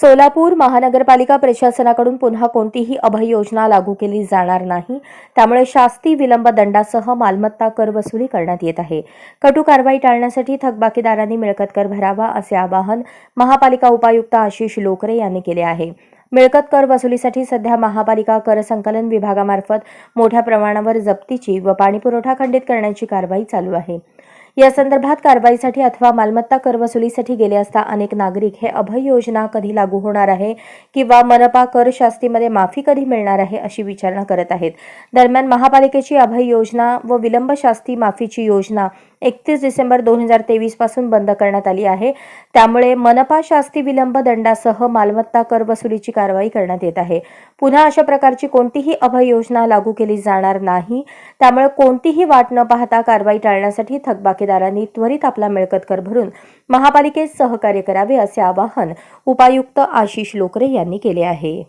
सोलापूर महानगरपालिका प्रशासनाकडून पुन्हा कोणतीही अभय योजना लागू केली जाणार नाही. त्यामुळे शास्ती विलंब दंडासह मालमत्ता कर वसुली करण्यात येत आहे. कटू कारवाई टाळण्यासाठी थकबाकीदारांनी मिळकत कर भरावा असे आवाहन महापालिका उपायुक्त आशिष लोकरे यांनी केले आहे. मिळकत कर वसुलीसाठी सध्या महापालिका कर संकलन विभागामार्फत मोठ्या प्रमाणावर जप्तीची व पाणीपुरवठा खंडित करण्याची कारवाई चालू आहे. या संदर्भात कारवाईसाठी अथवा मालमत्ता कर वसुलीसाठी गेले असता अनेक नागरिक हे अभय योजना कधी लागू होणार आहे किंवा मनपा कर शास्तीमध्ये माफी कधी मिळणार आहे अशी विचारणा करत आहेत. दरम्यान महापालिकेची अभय योजना व विलंब शास्ती माफीची योजना एकतीस डिसेंबर दोन हजार तेवीसपासून बंद करण्यात आली आहे. त्यामुळे मनपा शास्ती विलंब दंडासह मालमत्ता कर वसुलीची कारवाई करण्यात येत आहे. पुन्हा अशा प्रकारची कोणतीही अभय योजना लागू केली जाणार नाही. त्यामुळे कोणतीही वाट न पाहता कारवाई टाळण्यासाठी थकबाकीदारांनी त्वरित आपला मिळकत कर भरून महापालिकेत सहकार्य करावे असे आवाहन उपायुक्त आशिष लोकरे यांनी केले आहे.